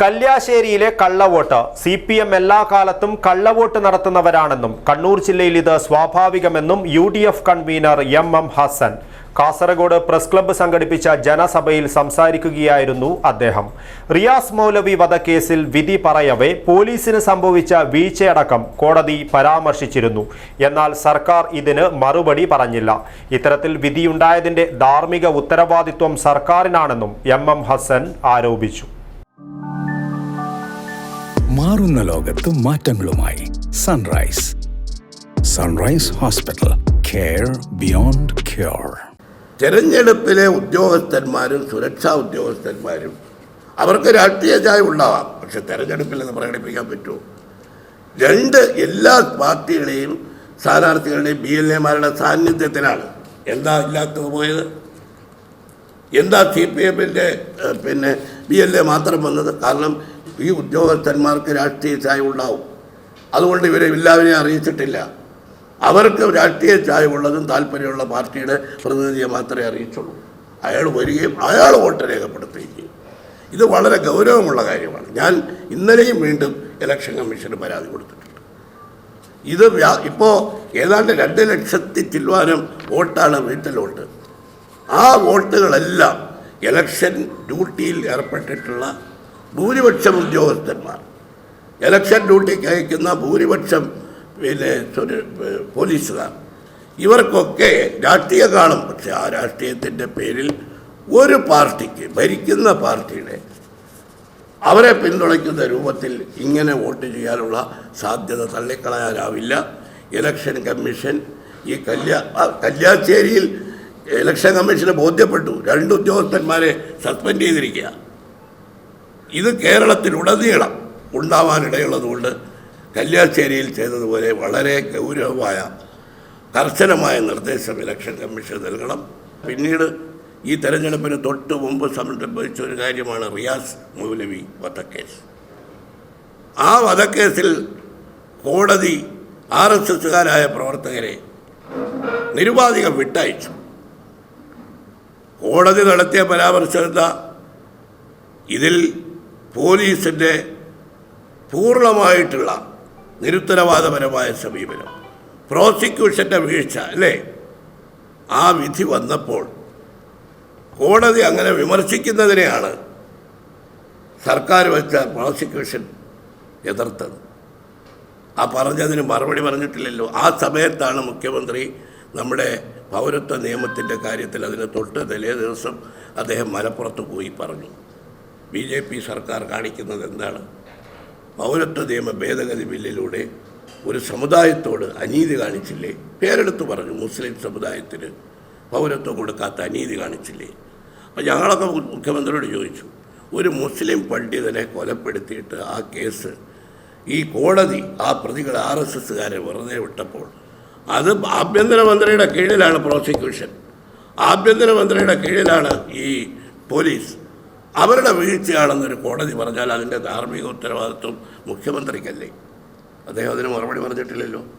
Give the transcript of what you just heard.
കല്യാശ്ശേരിയിലെ കള്ളവോട്ട്. C P M എല്ലാ കാലത്തും കള്ളവോട്ട് നടത്തുന്നവരാണെന്നും കണ്ണൂർ ജില്ലയിൽ ഇത് സ്വാഭാവികമെന്നും U D F convener M M Hassan. Kasaragod press club സംഘടിപ്പിച്ച ജനസഭയിൽ സംസാരിക്കുകയായിരുന്നു അദ്ദേഹം. റിയാസ് മൗലവി വധക്കേസിൽ വിധി പറയവേ പോലീസിന് സംഭവിച്ച വീഴ്ചയടക്കം കോടതി പരാമർശിച്ചിരുന്നു. എന്നാൽ സർക്കാർ ഇതിന് മറുപടി പറഞ്ഞില്ല. ഇത്തരത്തിൽ വിധിയുണ്ടായതിന്റെ ധാർമ്മിക ഉത്തരവാദിത്വം സർക്കാരിനാണെന്നും എം എം ഹസൻ ആരോപിച്ചു. മാറുന്ന ലോകത്ത് മാറ്റങ്ങളുമായി. Sunrise Sunrise Hospital care beyond cure തെരഞ്ഞെടുപ്പിലെ ഉദ്യോഗസ്ഥന്മാരും സുരക്ഷാ ഉദ്യോഗസ്ഥന്മാരും അവർക്ക് രാഷ്ട്രീയ ചായ ഉണ്ടാവാം. പക്ഷെ തെരഞ്ഞെടുപ്പിൽ നിന്ന് പ്രകടിപ്പിക്കാൻ പറ്റുമോ രണ്ട് എല്ലാ പാർട്ടികളെയും സ്ഥാനാർത്ഥികളുടെയും ബി എൽ എമാരുടെ സാന്നിധ്യത്തിലാണ്. എന്താ ഇല്ലാത്തത് പോയത്? എന്താ സി പി എമ്മിന്റെ പിന്നെ ബി എൽ എ മാത്രം വന്നത്? കാരണം ഈ ഉദ്യോഗസ്ഥന്മാർക്ക് രാഷ്ട്രീയ ചായ ഉണ്ടാവും അതുകൊണ്ട് ഇവരെ എല്ലാവരെയും അറിയിച്ചിട്ടില്ല. അവർക്ക് രാഷ്ട്രീയ ചായ ഉള്ളതും താല്പര്യമുള്ള പാർട്ടിയുടെ പ്രതിനിധിയെ മാത്രമേ അറിയിച്ചുള്ളൂ. അയാൾ വരികയും അയാൾ വോട്ട് രേഖപ്പെടുത്തുകയും ചെയ്യും. ഇത് വളരെ ഗൗരവമുള്ള കാര്യമാണ്. ഞാൻ ഇന്നലെയും വീണ്ടും ഇലക്ഷൻ കമ്മീഷന് പരാതി കൊടുത്തിട്ടുണ്ട്. ഇത് ഇപ്പോൾ ഏതാണ്ട് രണ്ട് ലക്ഷത്തി ചിൽവാനം വോട്ടാണ് വീട്ടിൽ വോട്ട് ആ വോട്ടുകളെല്ലാം ഇലക്ഷൻ ഡ്യൂട്ടിയിൽ ഏർപ്പെട്ടിട്ടുള്ള ഭൂരിപക്ഷം ഉദ്യോഗസ്ഥന്മാർ. ഇലക്ഷൻ ഡ്യൂട്ടിക്ക് അയക്കുന്ന ഭൂരിപക്ഷം പിന്നെ പോലീസുകാർ. ഇവർക്കൊക്കെ രാഷ്ട്രീയ കാണും. പക്ഷെ ആ രാഷ്ട്രീയത്തിന്റെ പേരിൽ ഒരു പാർട്ടിക്ക് ഭരിക്കുന്ന പാർട്ടിയുടെ അവരെ പിന്തുണയ്ക്കുന്ന രൂപത്തിൽ ഇങ്ങനെ വോട്ട് ചെയ്യാനുള്ള സാധ്യത തള്ളിക്കളയാനാവില്ല. ഇലക്ഷൻ കമ്മീഷൻ ഈ കല്യാ കല്യാശ്ശേരിയിൽ ഇലക്ഷൻ കമ്മീഷന് ബോധ്യപ്പെട്ടു. രണ്ട് ഉദ്യോഗസ്ഥന്മാരെ സസ്പെൻഡ് ചെയ്തിരിക്കുക. ഇത് കേരളത്തിലുടനീളം ഉണ്ടാവാനിടയുള്ളതുകൊണ്ട് കല്യാശ്ശേരിയിൽ ചെയ്തതുപോലെ വളരെ ഗൗരവമായ കർശനമായ നിർദ്ദേശം ഇലക്ഷൻ കമ്മീഷൻ നൽകണം. പിന്നീട് ഈ തെരഞ്ഞെടുപ്പിന് തൊട്ട് മുമ്പ് സംരംഭിച്ച ഒരു കാര്യമാണ് റിയാസ് മൗലവി വധക്കേസ്. ആ വധക്കേസിൽ കോടതി ആർ എസ് എസുകാരായ പ്രവർത്തകരെ നിരുപാധികം വിട്ടയച്ചു. കോടതി നടത്തിയ പരാമർശമെന്താ ഇതിൽ പോലീസിന്റെ പൂർണമായിട്ടുള്ള നിരുത്തരവാദപരമായ സമീപനം പ്രോസിക്യൂഷന്റെ വീഴ്ച അല്ലേ? ആ വിധി വന്നപ്പോൾ കോടതി അങ്ങനെ വിമർശിക്കുന്നതിനെയാണ് സർക്കാർ വെച്ച പ്രോസിക്യൂഷൻ എതിർത്തത്. ആ പറഞ്ഞതിന് മറുപടി പറഞ്ഞിട്ടില്ലല്ലോ. ആ സമയത്താണ് മുഖ്യമന്ത്രി നമ്മുടെ പൗരത്വ നിയമത്തിന്റെ കാര്യത്തിൽ അതിന് തൊട്ട് തലേ ദിവസം അദ്ദേഹം മലപ്പുറത്ത് പോയി പറഞ്ഞു. ബി ജെ പി സർക്കാർ കാണിക്കുന്നത് എന്താണ്? പൗരത്വ നിയമ ഭേദഗതി ബില്ലിലൂടെ ഒരു സമുദായത്തോട് അനീതി കാണിച്ചില്ലേ? പേരെടുത്ത് പറഞ്ഞു മുസ്ലിം സമുദായത്തിന് പൗരത്വം കൊടുക്കാത്ത അനീതി കാണിച്ചില്ലേ? അപ്പം ഞങ്ങളൊക്കെ മുഖ്യമന്ത്രിയോട് ചോദിച്ചു ഒരു മുസ്ലിം പണ്ഡിതനെ കൊലപ്പെടുത്തിയിട്ട് ആ കേസ് ഈ കോടതി ആ പ്രതികൾ ആർ എസ് എസ്സുകാരെ വെറുതെ വിട്ടപ്പോൾ അത് ആഭ്യന്തരമന്ത്രിയുടെ കീഴിലാണ് പ്രോസിക്യൂഷൻ. ആഭ്യന്തരമന്ത്രിയുടെ കീഴിലാണ് ഈ പോലീസ്. അവരുടെ വീഴ്ചയാണെന്നൊരു കോടതി പറഞ്ഞാൽ അതിന്റെ ധാർമ്മിക ഉത്തരവാദിത്വം മുഖ്യമന്ത്രിക്കല്ലേ? അദ്ദേഹം അതിന് മറുപടി പറഞ്ഞിട്ടില്ലല്ലോ.